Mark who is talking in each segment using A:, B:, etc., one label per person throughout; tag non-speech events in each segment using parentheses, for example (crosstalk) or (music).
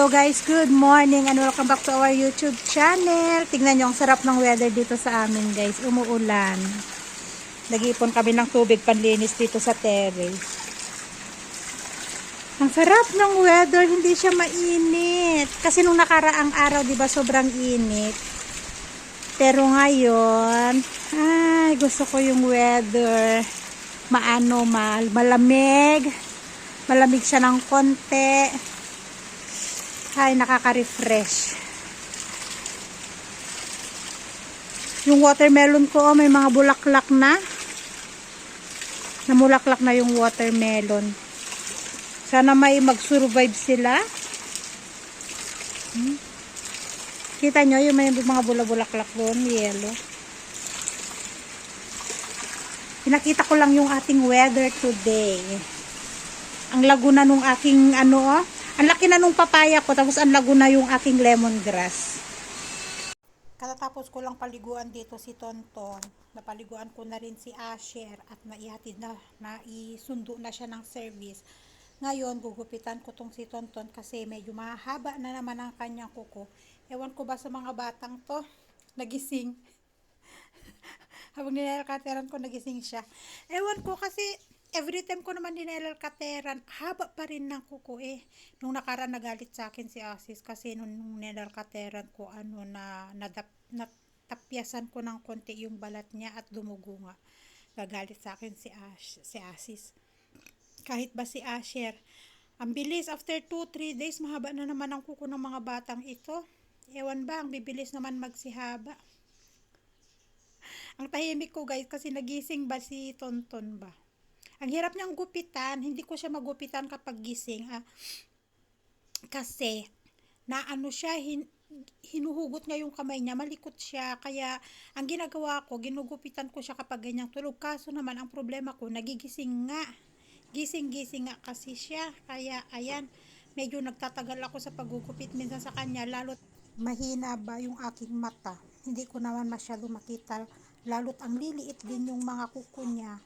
A: Hello guys, good morning and welcome back to our YouTube channel. Tingnan nyo, ang sarap ng weather dito sa amin guys. Umuulan. Nag-ipon kami ng tubig panlinis dito sa terrace. Ang sarap ng weather, hindi siya mainit. Kasi nung nakaraang araw, di ba, sobrang init. Pero ngayon, ay, gusto ko yung weather. Maano, mal, malamig. Malamig siya ng konti. Ay, nakaka-refresh. Yung watermelon ko, oh, may mga bulaklak na. Namulaklak na yung watermelon. Sana may mag-survive sila. Hmm. Kita nyo, yung may mga bula-bulaklak doon, yellow. Pinakita ko lang yung ating weather today. Ang laguna nung aking ano, oh, ang laki na nung papaya ko, tapos ang lago na yung aking lemongrass. Katatapos ko lang paliguan dito si Tonton. Napaliguan ko na rin si Asher at naihatid na, naisundo na siya ng service. Ngayon, gugupitan ko tong si Tonton kasi medyo mahaba na naman ang kanyang kuko. Ewan ko ba sa mga batang to, nagising. (laughs) Habang nilalakateran ko, nagising siya. Ewan ko kasi every time ko naman nilalkateran, haba pa rin ng kuko eh. Nung nakaraan nagalit sa akin si Asis kasi nung, nung nilalkateran ko ano na nadap, natapyasan ko ng konti yung balat niya at dumugo nga. Gagalit sa akin si, Ash, si Asis. Kahit ba si Asher, ang bilis after 2-3 days, mahaba na naman ang kuko ng mga batang ito. Ewan ba, ang bibilis naman magsihaba. Ang tahimik ko guys kasi nagising ba si Tonton ba? Ang hirap niyang gupitan, hindi ko siya magupitan kapag gising. Ah, kasi, naano siya, hin, hinuhugot niya yung kamay niya, malikot siya. Kaya, ang ginagawa ko, ginugupitan ko siya kapag ganyang tulog. Kaso naman, ang problema ko, nagigising nga. Gising-gising nga kasi siya. Kaya, ayan, medyo nagtatagal ako sa paggugupit minsan sa kanya. Lalo, mahina ba yung aking mata? Hindi ko naman masyado makita. Lalo't ang liliit din yung mga kuko niya.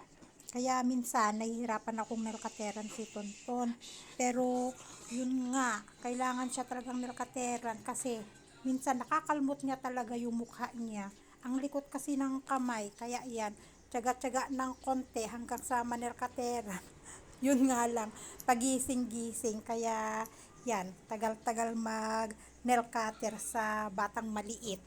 A: Kaya minsan, nahihirapan akong nilkateran si Tonton. Pero, yun nga, kailangan siya talagang nilkateran kasi minsan nakakalmot niya talaga yung mukha niya. Ang likot kasi ng kamay, kaya yan, tsaga-tsaga ng konti hanggang sa manilkateran. (laughs) Yun nga lang, pagising-gising, kaya yan, tagal-tagal mag nail cutter sa batang maliit.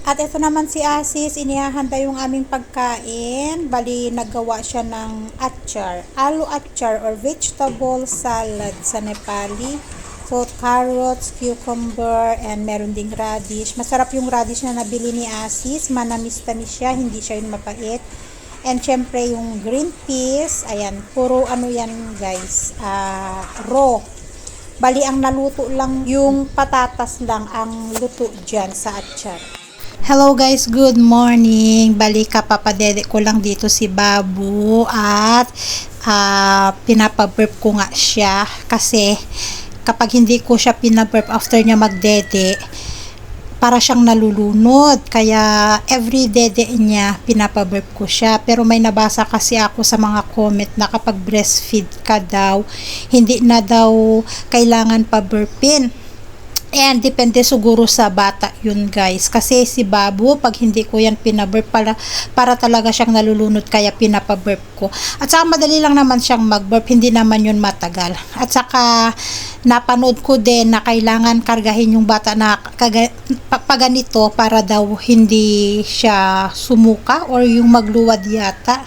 A: At ito naman si Asis, inihahanda yung aming pagkain. Bali, naggawa siya ng achar. Alu achar or vegetable salad sa Nepali. So, carrots, cucumber, and meron ding radish. Masarap yung radish na nabili ni Asis. Manamis-tamis siya, hindi siya yung mapait. And syempre yung green peas, ayan, puro ano yan guys, ah, raw. Bali, ang naluto lang, yung patatas lang ang luto dyan sa achar. Hello guys, good morning. Bali kapapadede ko lang dito si Babu at uh, pinapaburp ko nga siya kasi kapag hindi ko siya pinaburp after niya magdede, para siyang nalulunod. Kaya every dede niya pinapaburp ko siya. Pero may nabasa kasi ako sa mga comment na kapag breastfeed ka daw, hindi na daw kailangan pa-burpin. And depende siguro sa bata yun guys. Kasi si Babu, pag hindi ko yan pinaburp, para, para talaga siyang nalulunod kaya pinapaburp ko. At saka madali lang naman siyang magburp, hindi naman yun matagal. At saka napanood ko din na kailangan kargahin yung bata na kaga, paganito para daw hindi siya sumuka or yung magluwad yata.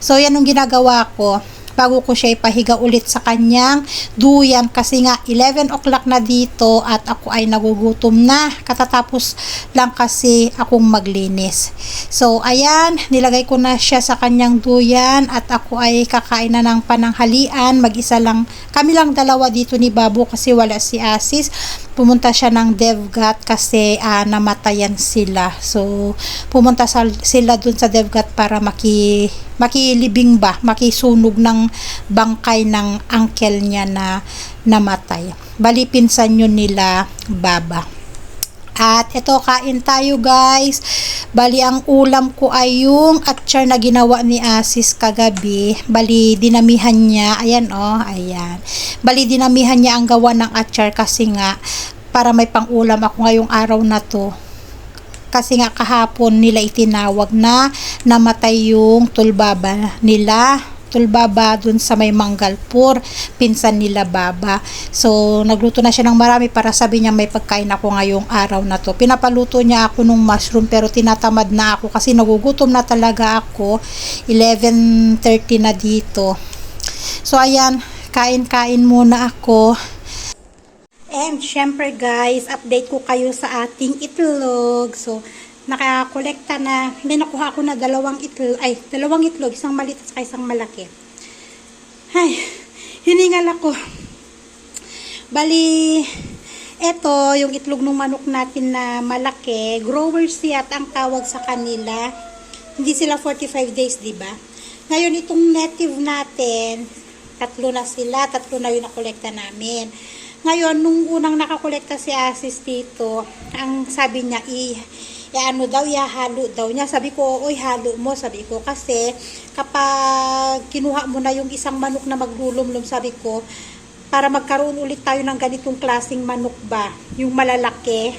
A: So yan yung ginagawa ko bago ko siya ipahiga ulit sa kanyang duyan kasi nga 11 o'clock na dito at ako ay nagugutom na. Katatapos lang kasi akong maglinis. So ayan nilagay ko na siya sa kanyang duyan at ako ay kakain na ng pananghalian. Mag isa lang kami lang dalawa dito ni Babu kasi wala si Asis pumunta siya ng DevGat kasi uh, namatayan sila so pumunta sa, sila dun sa DevGat para maki makilibing ba, makisunog ng bangkay ng uncle niya na namatay. Bali pinsan yun nila baba. At ito, kain tayo guys. Bali, ang ulam ko ay yung atchar na ginawa ni Asis kagabi. Bali, dinamihan niya. Ayan oh, ayan. Bali, dinamihan niya ang gawa ng atchar kasi nga, para may pang-ulam ako ngayong araw na to. Kasi nga kahapon nila itinawag na namatay yung tulbaba nila tulbaba dun sa may Manggalpur, pinsan nila Baba. So, nagluto na siya ng marami para sabi niya may pagkain ako ngayong araw na to. Pinapaluto niya ako nung mushroom pero tinatamad na ako kasi nagugutom na talaga ako. 11.30 na dito. So, ayan, kain-kain muna ako. And syempre guys, update ko kayo sa ating itlog. So, nakakolekta na, may nakuha ko na dalawang itlog, ay, dalawang itlog, isang maliit at isang malaki. Ay, hiningal ako. Bali, eto, yung itlog ng manok natin na malaki, growers yat ang tawag sa kanila. Hindi sila 45 days, di ba? Ngayon, itong native natin, tatlo na sila, tatlo na yung nakolekta namin. Ngayon, nung unang nakakolekta si Asis dito, ang sabi niya, i ano daw, ihalo daw niya. Sabi ko, oy, halo mo. Sabi ko, kasi kapag kinuha mo na yung isang manok na maglulumlum, sabi ko, para magkaroon ulit tayo ng ganitong klasing manok ba, yung malalaki,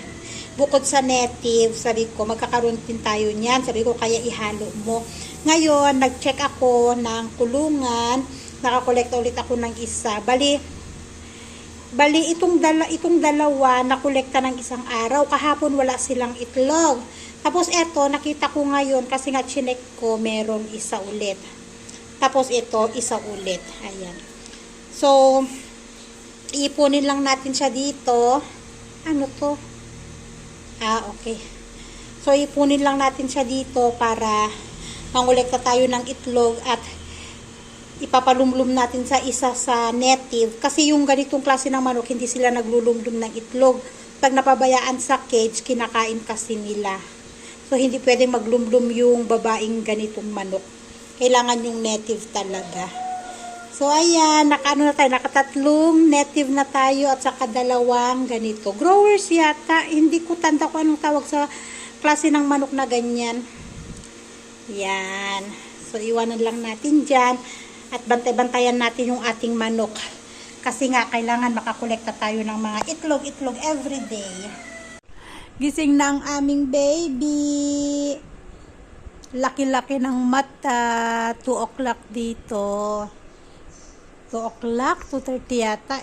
A: bukod sa native, sabi ko, magkakaroon din tayo niyan. Sabi ko, kaya ihalo mo. Ngayon, nag-check ako ng kulungan, nakakolekta ulit ako ng isa. Bali, Bali, itong, dala, itong dalawa na kolekta ng isang araw. Kahapon wala silang itlog. Tapos eto, nakita ko ngayon kasi nga chinek ko, meron isa ulit. Tapos ito, isa ulit. Ayan. So, ipunin lang natin siya dito. Ano to? Ah, okay. So, ipunin lang natin siya dito para mangolekta tayo ng itlog at ipapalumlum natin sa isa sa native kasi yung ganitong klase ng manok hindi sila naglulumlum ng itlog. Pag napabayaan sa cage kinakain kasi nila. So hindi pwede maglumlum yung babaeng ganitong manok. Kailangan yung native talaga. So ayan nakaano na tayo nakatatlong native na tayo at saka dalawang ganito. Growers yata hindi ko tanda ko anong tawag sa klase ng manok na ganyan. Yan so iwanan lang natin dyan at bantay-bantayan natin yung ating manok. Kasi nga, kailangan makakolekta tayo ng mga itlog-itlog everyday. Gising na ang aming baby. Laki-laki ng mata. 2 o'clock dito. 2 o'clock, 2.30 yata.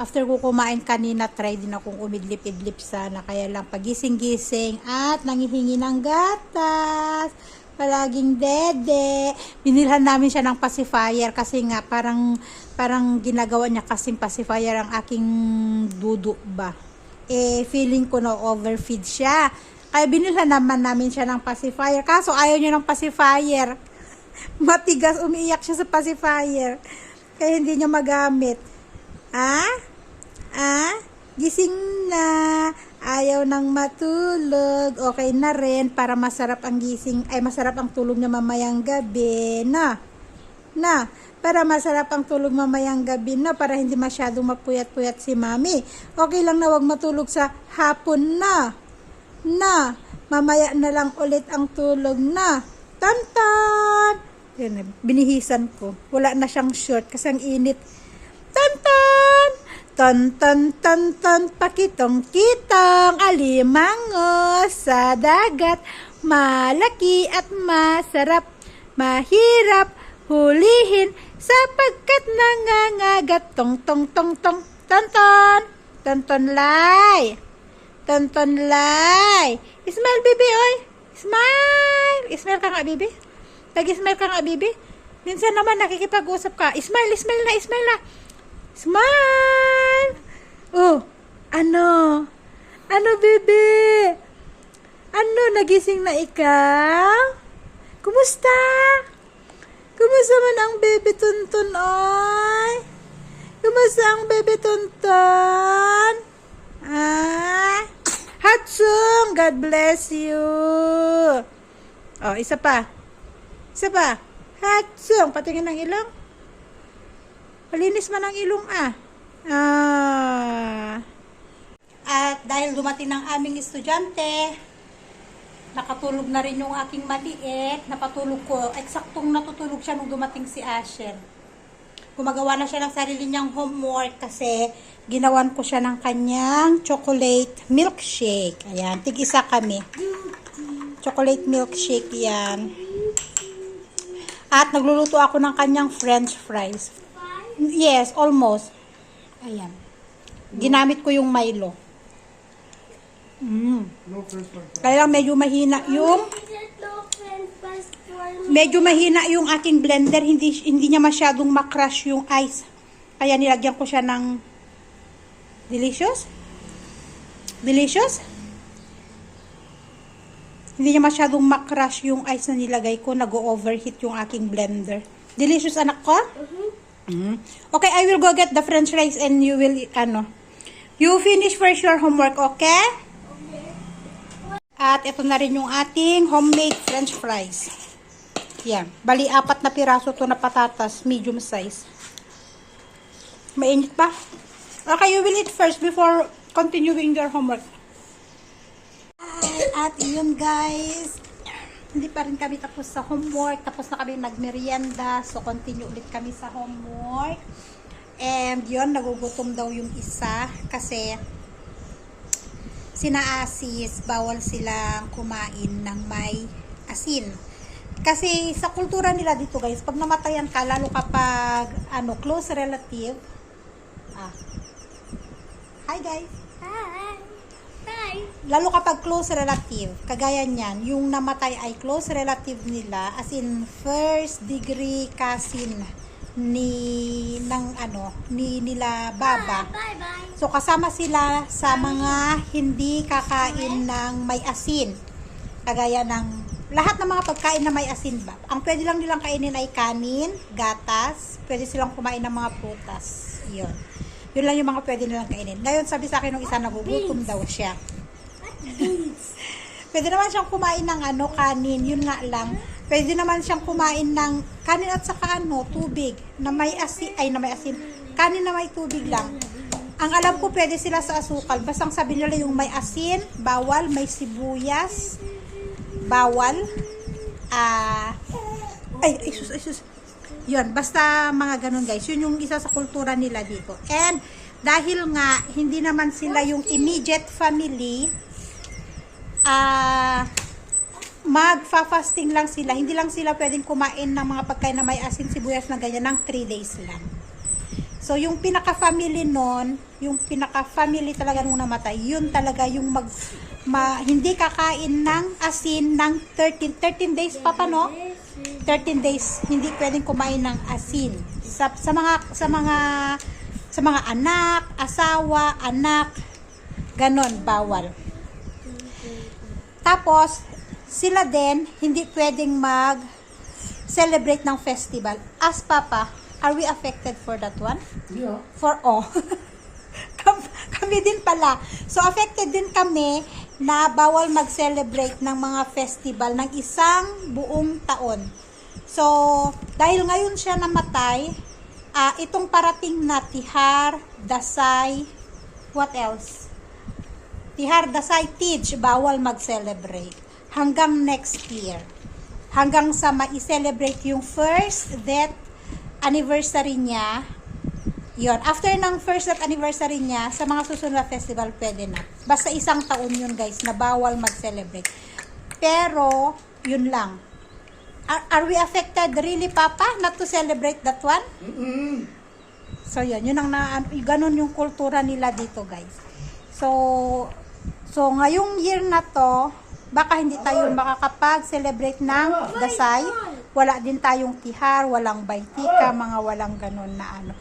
A: After ko kumain kanina, try din akong umidlip-idlip sana. Kaya lang pagising-gising at nangihingi ng gatas palaging dede. Binilhan namin siya ng pacifier kasi nga parang parang ginagawa niya kasing pacifier ang aking dudu ba. Eh feeling ko na overfeed siya. Kaya binilhan naman namin siya ng pacifier. Kaso ayaw niya ng pacifier. (laughs) Matigas umiiyak siya sa pacifier. Kaya hindi niya magamit. Ah? Ah? Gising na ayaw nang matulog, okay na rin para masarap ang gising, ay masarap ang tulog niya mamayang gabi, na, na, para masarap ang tulog mamayang gabi na, para hindi masyadong mapuyat-puyat si mami. Okay lang na wag matulog sa hapon na, na, mamaya na lang ulit ang tulog na, tantan, yan, binihisan ko, wala na siyang short kasi ang init, tantan, Tan tan tan tan pakitong kitong alimango sa dagat. Malaki at masarap mahirap hulihin sapagkat nangangagat. Tong tong tong tong tonton tonton lay tonton lay smile baby oy. Smile smile ka nga baby nag-smile ka nga baby minsan naman nakikipag-usap ka. Smile smile na smile na. Smile! Oh, ano? Ano, bebe? Ano, nagising na ikaw? Kumusta? Kumusta man ang bebe tuntun, oy? Kumusta ang bebe tuntun? Ah? Hatsung, God bless you. Oh, isa pa. Isa pa. Hatsung, patingin ng ilong. Malinis man ang ilong ah. Ah. Dahil dumating ng aming estudyante, nakatulog na rin yung aking maliit. Napatulog ko. Eksaktong natutulog siya nung dumating si Asher. Gumagawa na siya ng sarili niyang homework kasi ginawan ko siya ng kanyang chocolate milkshake. Ayan, tig-isa kami. Chocolate milkshake yan. At nagluluto ako ng kanyang french fries. Yes, almost. Ayan. Ginamit ko yung Milo. Mm. Kaya lang medyo mahina yung medyo mahina yung aking blender. Hindi hindi niya masyadong makrush yung ice. Kaya nilagyan ko siya ng delicious. Delicious. Hindi niya masyadong makrush yung ice na nilagay ko. Nag-overheat yung aking blender. Delicious anak ko? Mm. Okay, I will go get the french fries and you will, ano, you finish first your homework, okay? At ito na rin yung ating homemade french fries. Yan. Bali, apat na piraso to na patatas, medium size. Mainit pa? Okay, you will eat first before continuing your homework. At yun guys, hindi pa rin kami tapos sa homework. Tapos na kami nagmerienda. So, continue ulit kami sa homework. And yun, nagugutom daw yung isa. Kasi, sina Asis, bawal silang kumain ng may asin. Kasi sa kultura nila dito guys, pag namatayan ka, lalo kapag ano, close relative, ah, hi guys,
B: Hi. Hi.
A: lalo kapag close relative, kagaya niyan, yung namatay ay close relative nila, as in first degree cousin ni ng ano ni nila baba.
B: Bye.
A: So kasama sila sa mga hindi kakain ng may asin. Kagaya ng lahat ng mga pagkain na may asin ba. Ang pwede lang nilang kainin ay kanin, gatas, pwede silang kumain ng mga prutas. 'Yon. Yun lang yung mga pwede nilang kainin. Ngayon sabi sa akin ng isa nagugutom daw siya. (laughs) Pwede naman siyang kumain ng ano, kanin, yun nga lang. Pwede naman siyang kumain ng kanin at saka ano, tubig na may asin, ay na may asin. Kanin na may tubig lang. Ang alam ko pwede sila sa asukal. Bastang sabi nila yung may asin, bawal, may sibuyas, bawal. Ah, ay, ay sus, ay sus. Yun, basta mga ganun guys. Yun yung isa sa kultura nila dito. And dahil nga hindi naman sila yung immediate family, ah magfa-fasting lang sila. Hindi lang sila pwedeng kumain ng mga pagkain na may asin sibuyas na ganyan ng 3 days lang. So, yung pinaka-family nun, yung pinaka-family talaga nung namatay, yun talaga yung mag, ma, hindi kakain ng asin ng 13, 13 days pa pa, no? 13 days, hindi pwedeng kumain ng asin. Sa, sa mga, sa mga, sa mga anak, asawa, anak, ganon, bawal. Tapos, sila din, hindi pwedeng mag celebrate ng festival. As Papa, are we affected for that one?
C: Yeah.
A: For all. (laughs) Kam- kami din pala. So, affected din kami na bawal mag-celebrate ng mga festival ng isang buong taon. So, dahil ngayon siya namatay, ah, itong parating na Tihar, Dasay, what else? Tihar, Dasay, Tej, bawal mag-celebrate. Hanggang next year. Hanggang sa ma-celebrate yung first death anniversary niya. Yon, after ng first death anniversary niya, sa mga susunod na festival, pwede na. Basta isang taon yun, guys, na bawal mag-celebrate. Pero, yun lang. Are, are we affected really, Papa, not to celebrate that one?
C: Mm-mm.
A: So, yun. Yun ang na, ganun yung kultura nila dito, guys. So, so ngayong year na to, baka hindi tayo makakapag-celebrate ng Dasay. Wala din tayong tihar, walang baytika, mga walang ganun na ano.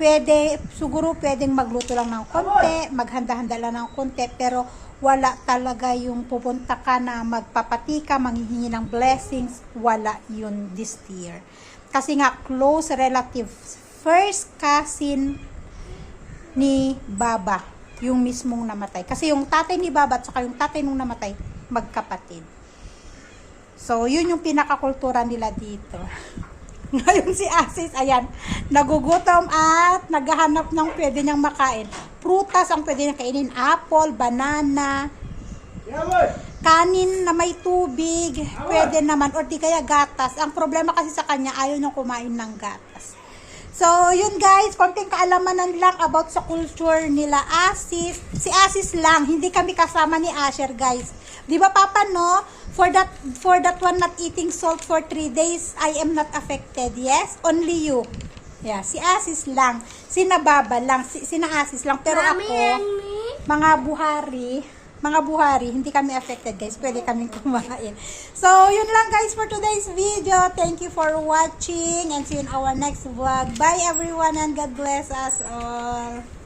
A: Pwede, siguro pwedeng magluto lang ng konti, maghanda-handa lang ng konti, pero wala talaga yung pupunta ka na magpapatika, manghihingi ng blessings, wala yun this year. Kasi nga, close relatives, first cousin ni Baba, yung mismong namatay. Kasi yung tatay ni Baba at saka yung tatay nung namatay, magkapatid. So, yun yung pinakakultura nila dito. (laughs) Ngayon si Asis, ayan, nagugutom at naghahanap ng pwede niyang makain. prutas ang pwede na kainin. Apple, banana, kanin na may tubig, pwede naman, or di kaya gatas. Ang problema kasi sa kanya, ayaw niyang kumain ng gatas. So, yun guys, konting kaalamanan lang about sa culture nila Asis. Si Asis lang, hindi kami kasama ni Asher guys. Di ba Papa no? For that for that one not eating salt for 3 days, I am not affected. Yes, only you. Yeah, si Asis lang. Sina Baba lang, si, sina Asis lang. Pero
B: Mommy
A: ako, mga buhari, mga buhari, hindi kami affected guys. Pwede kaming kumain. So, yun lang guys for today's video. Thank you for watching and see you in our next vlog. Bye everyone and God bless us all.